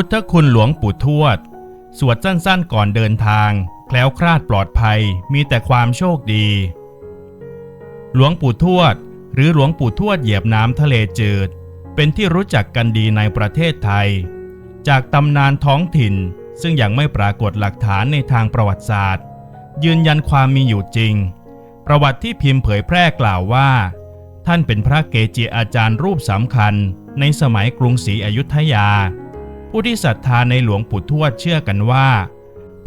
พุทธคุณหลวงปู่ทวด สวดสั้นๆก่อนเดินทาง แคล้วคลาดปลอดภัย มีแต่ความโชคดี หลวงปู่ทวด หรือหลวงปู่ทวดเหยียบน้ำทะเลจืด เป็นที่รู้จักกันดีในประเทศไทย จากตำนานท้องถิ่นซึ่งยังไม่ปรากฏหลักฐานในทางประวัติศาสตร์ ยืนยันความมีอยู่จริง ประวัติที่พิมพ์เผยแพร่กล่าวว่า ท่านเป็นพระเกจิอาจารย์รูปสำคัญในสมัยกรุงศรีอยุธยา ผู้ที่ศรัทธาในหลวงปู่ทวดเชื่อกันว่า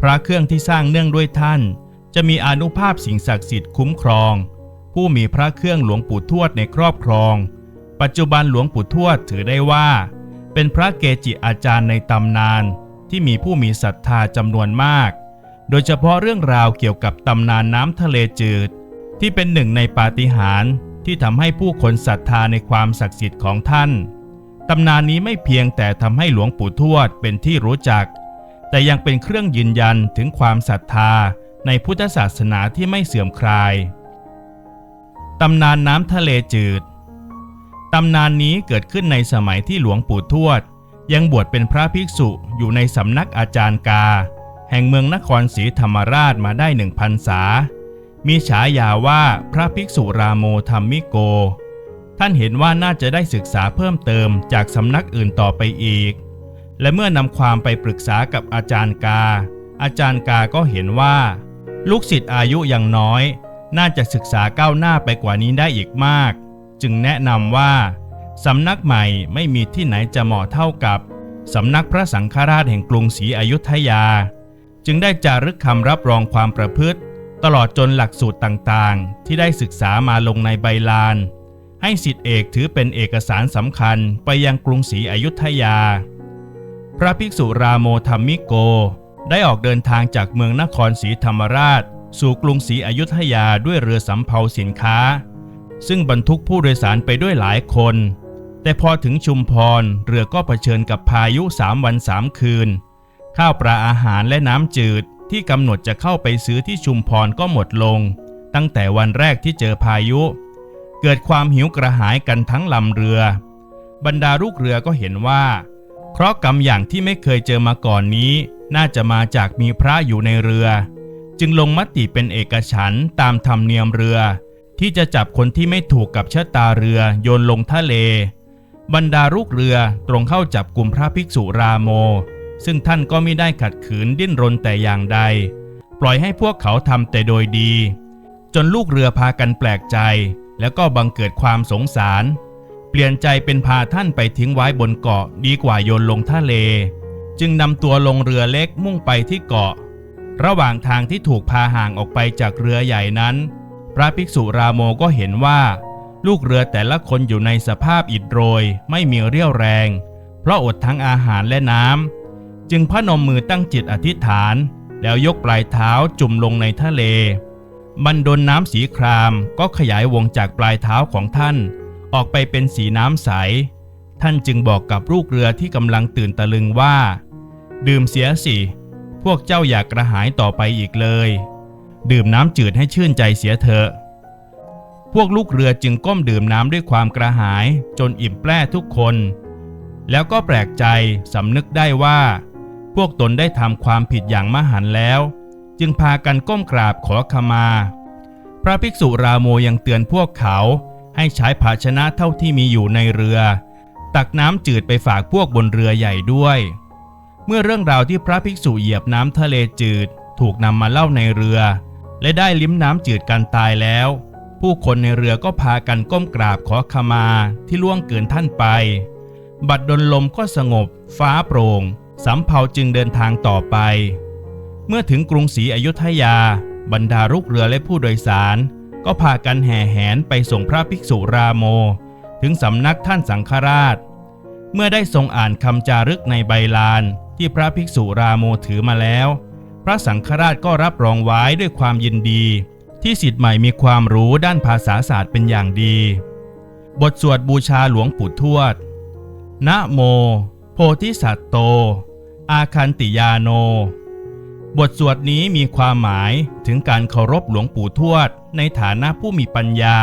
พระเครื่องที่สร้างเนื่องด้วยท่าน จะมีอนุภาพสิ่งศักดิ์สิทธิ์คุ้มครอง ผู้มีพระเครื่องหลวงปู่ทวดในครอบครอง ปัจจุบันหลวงปู่ทวดถือได้ว่า เป็นพระเกจิอาจารย์ในตำนานที่มีผู้มีศรัทธาจำนวนมาก โดยเฉพาะเรื่องราวเกี่ยวกับตำนานน้ำทะเลจืด ที่เป็นหนึ่งในปาฏิหาริย์ที่ทำให้ผู้คนศรัทธาในความศักดิ์สิทธิ์ของท่าน ตำนานนี้ไม่เพียงแต่ทำให้หลวงปู่ทวดเป็นที่รู้จัก แต่ยังเป็นเครื่องยืนยันถึงความศรัทธาในพุทธศาสนาที่ไม่เสื่อมคลาย ตำนานน้ำทะเลจืด ตำนานนี้เกิดขึ้นในสมัยที่หลวงปู่ทวด ยังบวชเป็นพระภิกษุอยู่ในสำนักอาจารย์กา แห่งเมืองนครศรีธรรมราชมาได้หนึ่งพรรษา มีฉายาว่าพระภิกษุราโมธรรมิโก ท่านเห็นว่าน่าจะได้ศึกษาเพิ่มเติมจากสำนักอื่นต่อไปอีก และเมื่อนำความไปปรึกษากับอาจารย์กา อาจารย์กาก็เห็นว่า ลูกศิษย์อายุยังน้อย น่าจะศึกษาก้าวหน้าไปกว่านี้ได้อีกมาก จึงแนะนำว่าสำนักใหม่ไม่มีที่ไหนจะเหมาะเท่ากับสำนักพระสังฆราชแห่งกรุงศรีอยุธยา จึงได้จารึกคำรับรองความประพฤติ ตลอดจนหลักสูตรต่างๆ ที่ได้ศึกษามาลงในใบลาน ให้สิทธิเอกถือเป็นเอกสารสำคัญไปยังกรุงศรีอยุธยา พระภิกษุราโมธรรมิโก ได้ออกเดินทางจากเมืองนครศรีธรรมราช สู่กรุงศรีอยุธยาด้วยเรือสำเภาสินค้า ซึ่งบรรทุกผู้โดยสารไปด้วยหลายคน แต่พอถึงชุมพรเรือก็เผชิญกับพายุสามวันสามคืน ข้าวปลาอาหารและน้ำจืดที่กำหนดจะเข้าไปซื้อที่ชุมพรก็หมดลง ตั้งแต่วันแรกที่เจอพายุ เกิดความหิวกระหายกันทั้งลำเรือ บรรดาลูกเรือก็เห็นว่า เคราะห์กรรมอย่างที่ไม่เคยเจอมาก่อนนี้ น่าจะมาจากมีพระอยู่ในเรือ จึงลงมติเป็นเอกฉันตามธรรมเนียมเรือ ที่จะจับคนที่ไม่ถูกกับชะตาเรือโยนลงทะเล บรรดาลูกเรือตรงเข้าจับกลุ่มพระภิกษุราโม ซึ่งท่านก็ไม่ได้ขัดขืนดิ้นรนแต่อย่างใด ปล่อยให้พวกเขาทำแต่โดยดี จนลูกเรือพากันแปลกใจ แล้วก็บังเกิดความสงสาร เปลี่ยนใจเป็นพาท่านไปทิ้งไว้บนเกาะดีกว่าโยนลงทะเล จึงนำตัวลงเรือเล็กมุ่งไปที่เกาะ ระหว่างทางที่ถูกพาห่างออกไปจากเรือใหญ่นั้น พระภิกษุราโมก็เห็นว่า ลูกเรือแต่ละคนอยู่ในสภาพอิดโรยไม่มีเรี่ยวแรง เพราะอดทั้งอาหารและน้ำจึงพนมมือตั้งจิตอธิษฐาน แล้วยกปลายเท้าจุ่มลงในทะเล บันดลน้ำสีครามก็ขยายวงจากปลายเท้าของท่าน ออกไปเป็นสีน้ำใส ท่านจึงบอกกับลูกเรือที่กำลังตื่นตะลึงว่า ดื่มเสียสิ พวกเจ้าอยากกระหายต่อไปอีกเลย ดื่มน้ำจืดให้ชื่นใจเสียเถอะ พวกลูกเรือจึงก้มดื่มน้ำด้วยความกระหายจนอิ่มแปร่ทุกคน แล้วก็แปลกใจสำนึกได้ว่า พวกตนได้ทำความผิดอย่างมหันต์แล้ว จึงพากันก้มกราบขอขมา พระภิกษุราโมยังเตือนพวกเขาให้ใช้ภาชนะเท่าที่มีอยู่ในเรือ ตักน้ำจืดไปฝากพวกบนเรือใหญ่ด้วย เมื่อเรื่องราวที่พระภิกษุเหยียบน้ำทะเลจืดถูกนำมาเล่าในเรือ และได้ลิ้มน้ำจืดกันตายแล้ว ผู้คนในเรือก็พากันก้มกราบขอขมาที่ล่วงเกินท่านไป บัดดลลมก็สงบ ฟ้าโปร่งสำเภาจึงเดินทางต่อไป มื่อถึงกรุงศรีอยุธยา บรรดาลูกเรือและผู้โดยสาร ก็พากันแห่แหนไปส่งพระภิกษุราโม ถึงสำนักท่านสังฆราช เมื่อได้ทรงอ่านคำจารึกในใบลานที่พระภิกษุราโมถือมาแล้ว พระสังฆราชก็รับรองไว้ด้วยความยินดี ที่สิทธิ์ใหม่มีความรู้ด้านภาษาศาสตร์เป็นอย่างดี บทสวดบูชาหลวงปู่ทวด นะโม โพธิสัตโต อาคันติยาโน บทสวดนี้มีความหมายถึงการเคารพหลวงปู่ทวด ในฐานะผู้มีปัญญา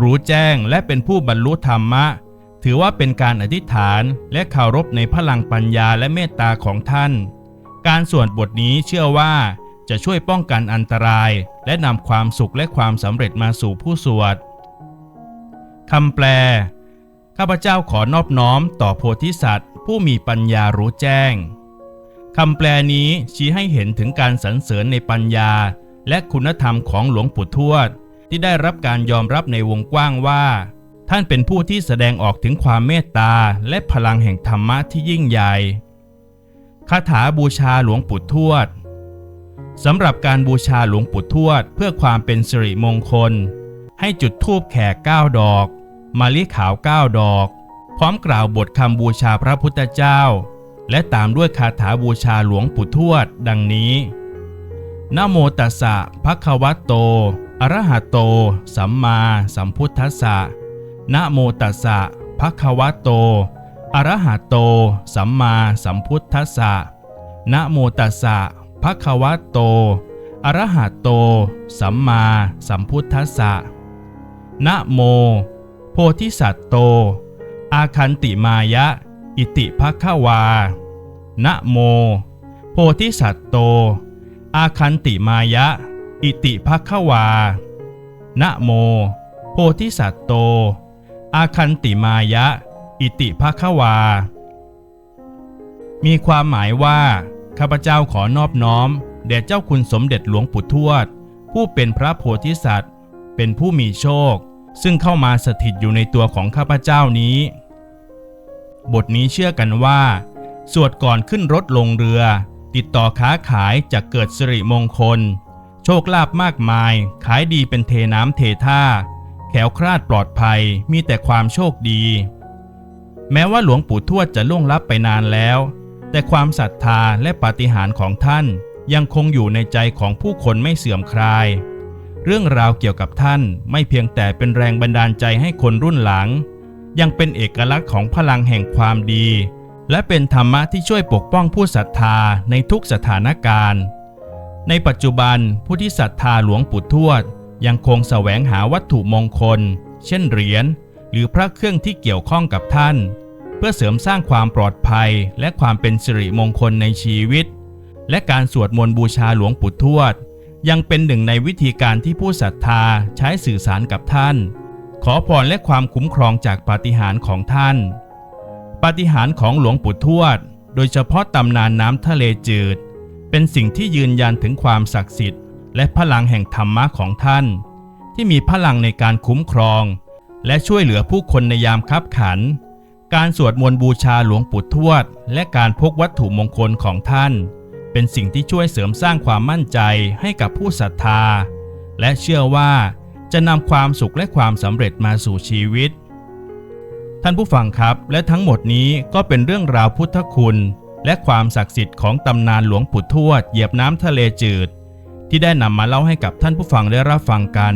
รู้แจ้งและเป็นผู้บรรลุธรรมะ ถือว่าเป็นการอธิษฐานและเคารพในพลังปัญญาและเมตตาของท่าน การสวดบทนี้เชื่อว่าจะช่วยป้องกันอันตราย และนำความสุขและความสำเร็จมาสู่ผู้สวดคำแปล ข้าพเจ้าขอนอบน้อมต่อโพธิสัตว์ ผู้มีปัญญารู้แจ้ง คำแปลนี้ชี้ให้เห็นถึงการสรรเสริญในปัญญา และคุณธรรมของหลวงปู่ทวด ที่ได้รับการยอมรับในวงกว้างว่า ท่านเป็นผู้ที่แสดงออกถึงความเมตตาและพลังแห่งธรรมะที่ยิ่งใหญ่คาถาบูชาหลวงปู่ทวดสำหรับการบูชาหลวงปู่ทวด เพื่อความเป็นสิริมงคล ให้จุดธูปแขกเก้าดอกมะลิขาวเก้าดอก พร้อมกล่าวบทคำบูชาพระพุทธเจ้า และตามด้วยคาถาบูชาหลวงปู่ทวด ดังนี้นะโมตัสสะภะคะวะโต อะระหะโต สัมมาสัมพุทธัสสะนะโมตัสสะภะคะวะโต อะระหะโต สัมมาสัมพุทธัสสะนะโมตัสสะภะคะวะโต อะระหะโต สัมมาสัมพุทธัสสะนะโม โพธิสัตว์โต อาคันติมายะ อิติภะควา นะโม โพธิสัตว์โต อาคันติมายะ อิติภควา นะโม โพธิสัตว์โต อาคันติมายะ อิติภควา มีความหมายว่า ข้าพเจ้าขอนอบน้อม แด่เจ้าคุณสมเด็จหลวงปู่ทวด ผู้เป็นพระโพธิสัตว์ เป็นผู้มีโชค ซึ่งเข้ามาสถิตอยู่ในตัวของข้าพเจ้านี้ บทนี้เชื่อกันว่า สวดก่อนขึ้นรถลงเรือ ติดต่อค้าขายจะเกิดสิริมงคล โชคลาภมากมาย ขายดีเป็นเทน้ำเทท่า แขวคลาดปลอดภัยมีแต่ความโชคดี แม้ว่าหลวงปู่ทวดจะล่วงลับไปนานแล้ว แต่ความศรัทธาและปาฏิหาริย์ของท่านยังคงอยู่ในใจของผู้คนไม่เสื่อมคลาย เรื่องราวเกี่ยวกับท่านไม่เพียงแต่เป็นแรงบันดาลใจให้คนรุ่นหลัง ยังเป็นเอกลักษณ์ของพลังแห่งความดี และเป็นธรรมะที่ช่วยปกป้องผู้ศรัทธาในทุกสถานการณ์ ในปัจจุบันผู้ที่ศรัทธาหลวงปู่ทวด ยังคงแสวงหาวัตถุมงคล เช่นเหรียญหรือพระเครื่องที่เกี่ยวข้องกับท่าน เพื่อเสริมสร้างความปลอดภัยและความเป็นสิริมงคลในชีวิต และการสวดมนต์บูชาหลวงปู่ทวด ยังเป็นหนึ่งในวิธีการที่ผู้ศรัทธาใช้สื่อสารกับท่าน ขอพรและความคุ้มครองจากปาฏิหาริย์ของท่าน ปาฏิหาริย์ของหลวงปู่ทวด โดยเฉพาะตำนานน้ำทะเลจืด เป็นสิ่งที่ยืนยันถึงความศักดิ์สิทธิ์ และพลังแห่งธรรมะของท่าน ที่มีพลังในการคุ้มครอง และช่วยเหลือผู้คนในยามคับขัน การสวดมนต์บูชาหลวงปู่ทวด และการพกวัตถุมงคลของท่าน เป็นสิ่งที่ช่วยเสริมสร้างความมั่นใจให้กับผู้ศรัทธา และเชื่อว่าจะนำความสุขและความสำเร็จมาสู่ชีวิต ท่านผู้ฟังครับ และทั้งหมดนี้ก็เป็นเรื่องราวพุทธคุณ และความศักดิ์สิทธิ์ของตำนานหลวงปู่ทวดเหยียบน้ำทะเลจืด ที่ได้นำมาเล่าให้กับท่านผู้ฟังได้รับฟังกัน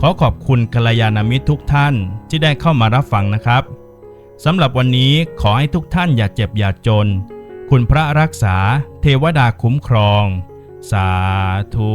ขอขอบคุณกัลยาณมิตรทุกท่านที่ได้เข้ามารับฟังนะครับสำหรับวันนี้ขอให้ทุกท่านอย่าเจ็บอย่าจน คุณพระรักษาเทวดาคุ้มครอง สาธุ